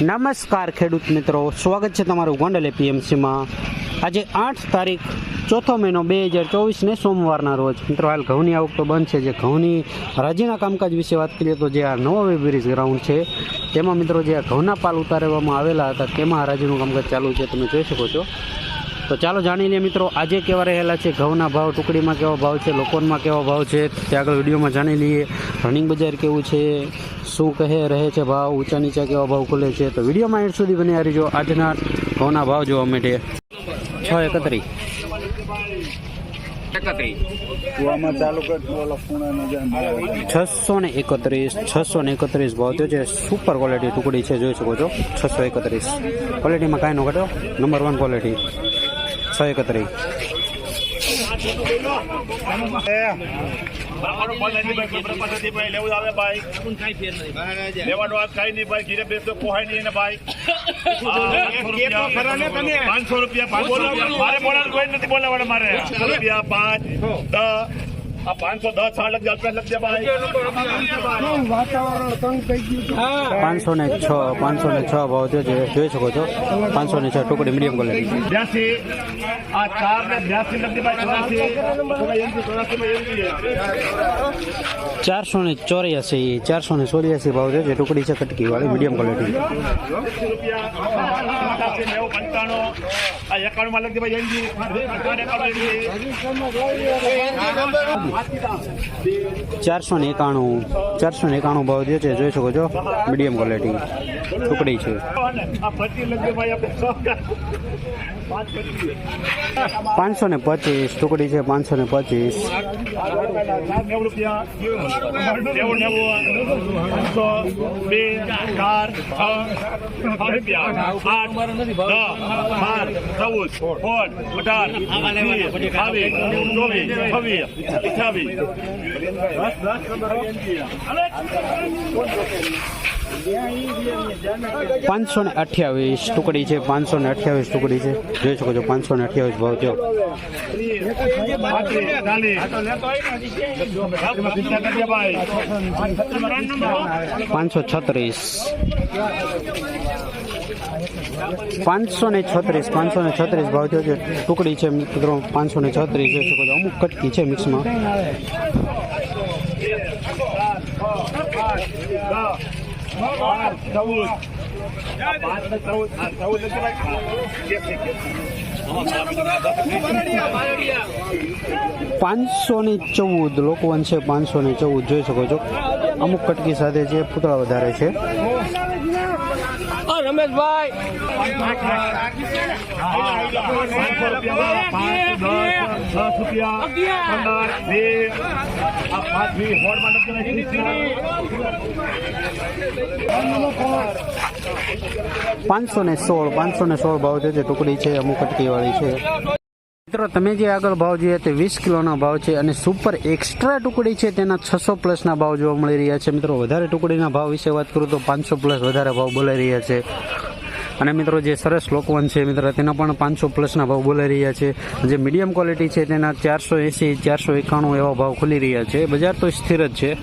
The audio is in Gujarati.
નમસ્કાર ખેડૂત મિત્રો. સ્વાગત છે તમારું ગોંડલ એપીએમસીમાં આજે આઠ તારીખ, ચોથો મહિનો બે હજાર ચોવીસને સોમવારના રોજ. મિત્રો, હાલ ઘઉંની આવક તો બંધ છે. જે ઘઉંની રાજીના કામકાજ વિશે વાત કરીએ તો જે આ નવો વેબ્રિજ ગ્રાઉન્ડ છે, તેમાં મિત્રો જે આ ઘઉંના પાલ ઉતારવામાં આવેલા હતા, તેમાં હરાજીનું કામકાજ ચાલુ છે. તમે જોઈ શકો છો. તો ચાલો જાણી લઈએ મિત્રો આજે કેવા રહેલા છે? ઘઉંના ભાવ ટુકડીમાં કેવો ભાવ છે? લોકોનમાં કેવો ભાવ છે? તે આગળ વિડીયોમાં જાણી લઈએ રનિંગ બજાર કેવું છે? શું કહે રહે છે ભાવ? ઊંચા નીચા કેવા ભાવ ખુલે છે? તો વિડીયોમાં એડ સુધી બની રહીજો. આજના ઘઉંના ભાવ જોવા માટે. છ એકત્રીસ છસો ને એકત્રીસ છસો ને એકત્રીસ ભાવ થયો છે. સુપર ક્વોલિટી ટુકડી છે જોઈ શકો છો. છસો એકત્રીસ. ક્વોલિટીમાં કાંઈ ન ઘટો નંબર વન ક્વોલિટી છ એકત્રીસ. પાંચસો રૂપિયા, પાંચસો રૂપિયા. મારે બોલાવાનું કોઈ નથી બોલાવાના મારે. રૂપિયા, પાંચ, દસ. આ પાંચસો દસ સાઠ લખજે, અલ્પેશ લખજે ભાઈ. પાંચસો ને છ પાંચસો ને છ ભાવ થયો છે જોઈ શકો છો પાંચસો ને છ ટુકડી મીડિયમ કલર બ્યાસી. આ ચાર ને બ્યાસી લખજે ભાઈ, ચોરાસી. ને ચોર્યાસી ચારસો ને ચોર્યાસી ભાવ છે જે ટુકડી છે કટકી વાળી મીડિયમ ક્વોલિટી. આ એકાણુંમાં લખજે ભાઈ ચારસો ને એકાણું ચારસો ને એકાણું ભાવ જે છે જોઈ શકો છો મીડિયમ ક્વોલિટી ટુકડી છે પચીસ ને પચીસ ટુકડી છે પાંચસો ને પચીસ ચૌદ અઠ્યાવીસ પાંચસો ને અઠ્યાવીસ ટુકડી છે, પાંચસો ને અઠ્યાવીસ ટુકડી છે. જોઈ શકો છો, પાંચસો ને અઠ્યાવીસ ભાવ જો પાંચસો છત્રીસ. પાંચસો ને છત્રીસ, પાંચસો ને છત્રીસ ભાવ થયો છે. ટુકડી છે, મિત્રો, પાંચસો ને છત્રીસ જોઈ શકો છો અમુક કટકી છે મિક્સમાં. પાંચસો ને ચૌદ લોકવન છે, પાંચસો ને ચૌદ, જોઈ શકો છો. અમુક કટકી સાથે જે પૂતળા વધારે છે. પાંચસો રૂપિયા પાંચ દસ રૂપિયા પાંચસો ને સોળ, પાંચસો ને સોળ ભાવ છે જે ટુકડી છે, અમુક અટકી વાળી છે. મિત્રો, તમે જે આગળ ભાવ જોઈએ તે વીસ કિલોના ભાવ છે અને સુપર એક્સ્ટ્રા ટુકડી છે તેના છસો પ્લસના ભાવ જોવા મળી રહ્યા છે. મિત્રો, વધારે ટુકડીના ભાવ વિશે વાત કરું તો પાંચસો પ્લસ વધારે ભાવ બોલાઈ રહ્યા છે. અને મિત્રો, જે સરસ લોકવન છે, મિત્રો, તેના પણ પાંચસો પ્લસના ભાવ બોલાઈ રહ્યા છે. જે મીડિયમ ક્વોલિટી છે તેના ચારસો એંસી, ચારસો એકાણું એવા ભાવ ખુલી રહ્યા છે. બજાર તો સ્થિર જ છે.